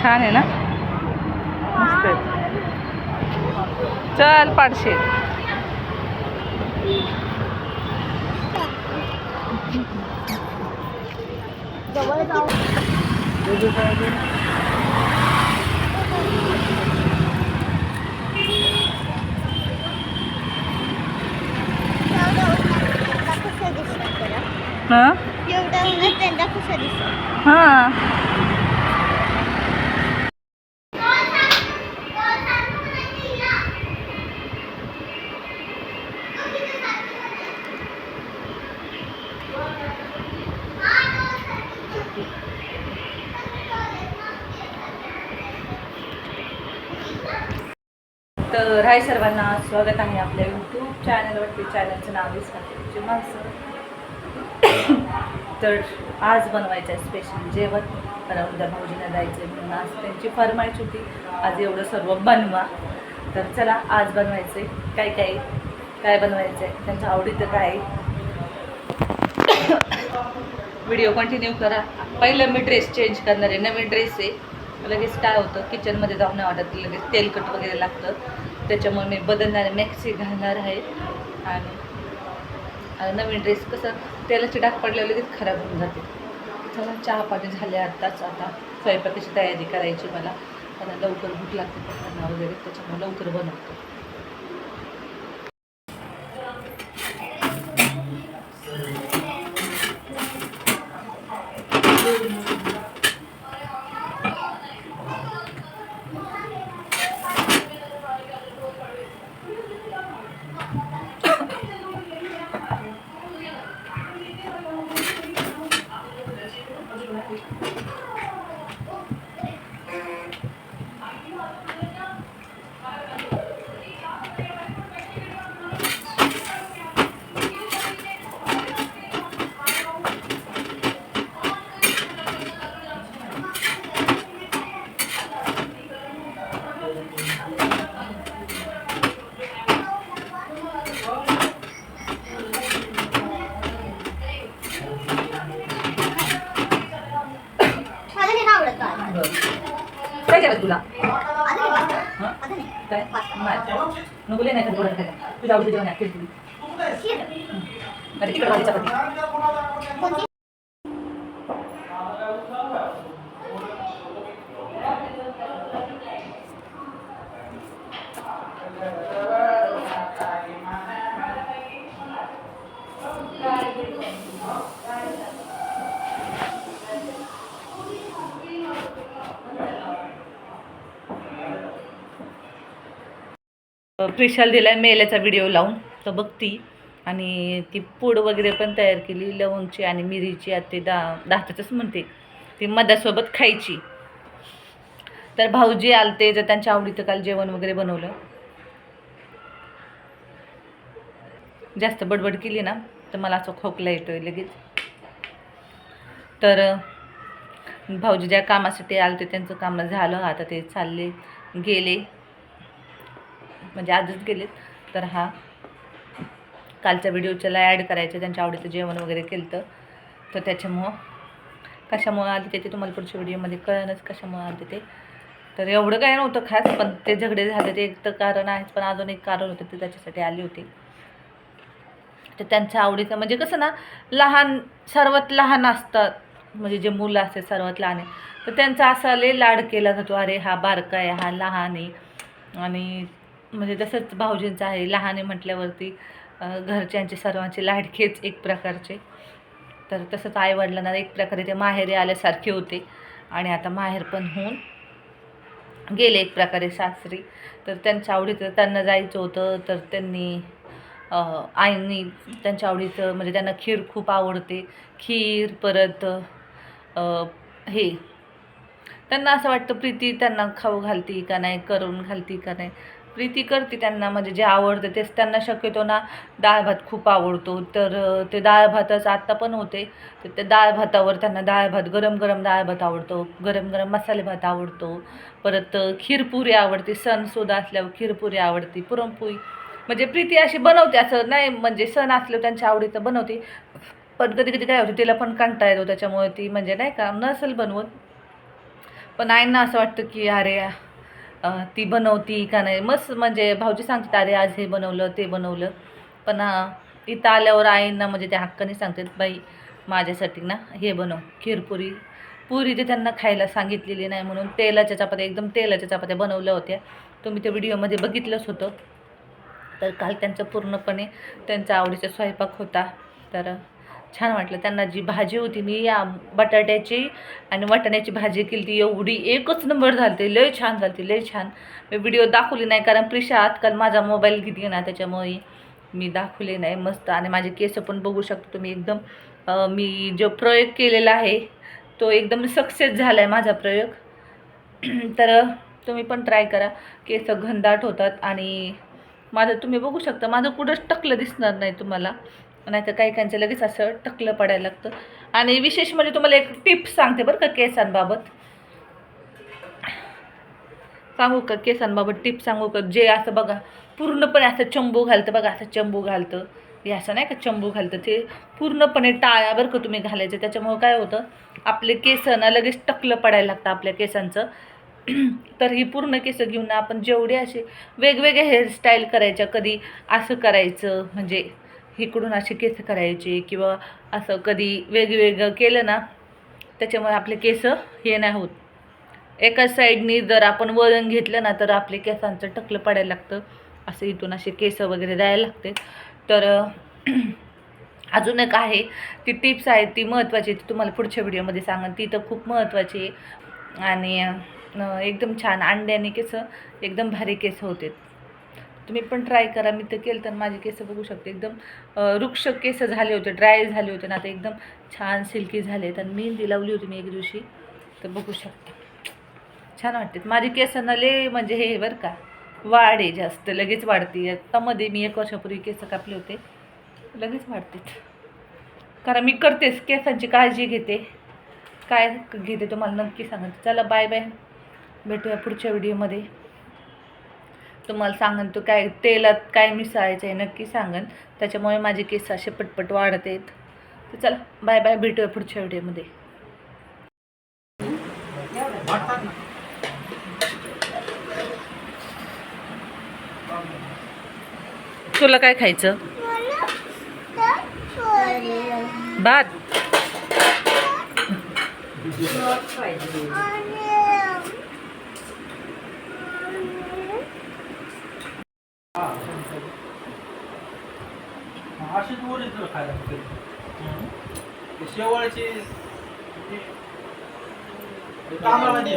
छान आहे ना? मस्त. चल पाडशे. हां? हां. तर हाय सर्वांना स्वागत आहे आपल्या यूट्यूब चॅनलवरती चॅनलचं नाव विसरते माणसं तर आज बनवायचं आहे स्पेशल जेवण. कारण उद्या जायचं आहे म्हणून आज त्यांची फरमाईश होती. आज एवढं सर्व बनवा. तर चला आज बनवायचं आहे काय काय? काय बनवायचं आहे त्यांच्या आवडीचं काय? आहे. व्हिडिओ कंटिन्यू करा. पहिलं मी ड्रेस चेंज करणार आहे. नवीन ड्रेस आहे. लगेच काय होतं किचनमध्ये जाऊन नाही वाटत लगेच तेलकट वगैरे लागतं. त्याच्यामुळे मी बदलणार आहे मॅक्सी घालणार आहे. आणि नवीन ड्रेस कसं तेलाची डाग पडल्यावर लगेच खराब होऊन जाते. चला चहा पाणी झाले आत्ताच. आता स्वयंपाकाची तयारी करायची मला. आता लवकर भूक लागते पप्पांना वगैरे त्याच्यामुळे लवकर बनवतो. तुला आता नाही बाळा. हां आता नाही. काय नाही नको नाही का काय तुझ्या आवडीचं जेवण आहे केली शिर. अरे तिकडे भाजी चपाती कोणती? दिला आहे मेल्याचा व्हिडिओ लावून. तर बघती आणि ती पूड वगैरे पण तयार केली. लवंगची आणि मिरीची आता ते दा दाताचंच म्हणते. ती मधासोबत खायची. तर भाऊजी आलते जर त्यांच्या आवडीचं काल जेवण वगैरे बनवलं. जास्त बडबड केली ना तर मला असं खोकला येतोय लगेच. तर भाऊजी ज्या कामासाठी आलते त्यांचं काम झालं. आता ते चालले गेले. म्हणजे आजच गेलेत. तर हा कालच्या व्हिडिओच्याला ॲड करायचं त्यांच्या आवडीचं जेवण वगैरे केलं तर तर त्याच्यामुळं कशामुळं आले ते तुम्हाला पुढच्या व्हिडिओमध्ये कळणच कशामुळं आले ते. तर एवढं काय नव्हतं खास पण ते झगडे झाले ते एक तर कारण आहेच पण अजून एक कारण होतं ते त्याच्यासाठी आली होती. तर त्यांच्या आवडीचं म्हणजे कसं ना लहान सर्वात लहान असतात. म्हणजे जे मुलं असते सर्वात लहान आहे. तर त्यांचा असा लय लाड केला जातो अरे हा बारका आहे हा लहान आहे. आणि म्हणजे तसंच भाऊजींचं आहे लहान आहे म्हटल्यावरती घरच्यांचे सर्वांचे लाडकेच एक प्रकारचे. तर तसंच आईवडिलांना एक प्रकारे ते माहेरी आल्यासारखे होते. आणि आता माहेर पण होऊन गेले एक प्रकारे सासरी. तर त्यांच्या आवडीचं त्यांना जायचं होतं तर त्यांनी आईनी आईंनी त्यांच्या आवडीचं म्हणजे त्यांना खीर खूप आवडते. खीर परत हे त्यांना असं वाटतं प्रीती त्यांना खाऊ घालती का नाही करून घालती का नाही. प्रीती करते त्यांना म्हणजे जे आवडतं तेच त्यांना शक्यतो ना डाळ भात खूप आवडतो. तर ते डाळ भातच आत्ता पण होते. तर त्या डाळ भातावर त्यांना डाळ भात गरम गरम डाळ भात आवडतो. गरम गरम मसाले भात आवडतो. परत खीरपुरी आवडते सणसुद्धा असल्यावर खीरपुरी आवडते पुरणपोळी. म्हणजे प्रीती अशी बनवते असं नाही म्हणजे सण असल्यावर त्यांच्या आवडीचं बनवते. पण कधी कधी काय होते तिला पण कंटाळा येतो त्याच्यामुळे ती म्हणजे नाही का नसेल बनवत. पण आईंना असं वाटतं की अरे ती बनवती का नाही? मस्त म्हणजे भाऊजी सांगतात अरे आज हे बनवलं ते बनवलं. पण इथं आल्यावर आईंना म्हणजे त्या हक्काने सांगतात बाई माझ्यासाठी ना हे बनव खीरपुरी पुरी. ते त्यांना खायला सांगितलेली नाही म्हणून तेलाच्या चपात्या एकदम तेलाच्या चपात्या बनवल्या होत्या. तुम्ही त्या व्हिडिओमध्ये बघितलंच होतं. तर काल त्यांचं पूर्णपणे त्यांचा आवडीचा स्वयंपाक होता. तर छान वाटलं. त्यांना जी भाजी होती मी या बटाट्याची आणि वाटाण्याची भाजी केली ती एवढी एकच नंबर झाली लय छान झाली लय छान. मी व्हिडिओ दाखवली नाही कारण प्रिशा आजकाल माझा मोबाईल घेते ना त्याच्यामुळे मी दाखवले नाही मस्त. आणि माझे केस पण बघू शकतो तुम्ही एकदम मी जो प्रयोग केलेला आहे तो एकदम सक्सेस झाला आहे माझा प्रयोग. तर तुम्ही पण ट्राय करा. केस घनदाट होतात आणि माझं तुम्ही बघू शकता. माझं कुठंच टकलं दिसणार नाही तुम्हाला. नाहीतर काही काहींचं लगेच असं टकलं पडायला लागतं. आणि विशेष म्हणजे तुम्हाला एक टिप सांगते बरं का केसांबाबत. सांगू का केसांबाबत टिप सांगू का? जे असं बघा पूर्णपणे असं चंबू घालतं बघा असं चंबू घालतं. हे असं नाही का चंबू घालतं ते पूर्णपणे टाळ्या बरं का तुम्ही घालायचं. त्याच्यामुळं काय होतं आपले केस ना लगेच टकलं पडायला लागतं आपल्या केसांचं. तर ही पूर्ण केस घेऊन आपण जेवढे असे वेगवेगळे हेअरस्टाईल करायच्या कधी असं करायचं म्हणजे इकडून असे केस करायचे किंवा असं कधी वेगवेगळं केलं ना त्याच्यामुळे आपले केस हे नाही होत. एकाच साईडनी जर आपण वळण घेतलं ना तर आपले केसांचं टकलं पडायला लागतं. असं इथून असे केस वगैरे द्यायला लागते. तर अजून एक आहे ती टिप्स आहे ती महत्त्वाची ती तुम्हाला पुढच्या व्हिडिओमध्ये सांगा ती तर खूप महत्त्वाची आहे. आणि एकदम छान अंड्याने केस एकदम भारी केस होते तुम्ही पण ट्राय करा. मी तर केलं तर माझे केस बघू शकते. एकदम वृक्ष रुक्ष केस झाले होते ड्राय झाले होते. ना आता एकदम छान सिल्की झाले तर मेहंदी लावली होती मी एक दिवशी. तर बघू शकते. छान वाटते माझे केसांना लय म्हणजे हे बरं का वाढे जास्त. लगेच वाढते. आत्तामध्ये मी एक वर्षापूर्वी केस कापले होते. लगेच वाढतेच कारण मी करतेच. केसांची काळजी घेते. काय घेते तुम्हाला नक्की सांगते. चला बाय बाय भेटूया पुढच्या व्हिडिओमध्ये तुम्हाला सांगन तू काय तेलात काय मिसळायचं आहे नक्की सांगन. त्याच्यामुळे माझे केस असे पटपट वाढत आहेत. तर चला बाय बाय भेटूया पुढच्या व्हिडिओमध्ये तुला काय खायचं? भात. असेच ओरिजिनल खायला. ते शेवाळचे तांदळाचे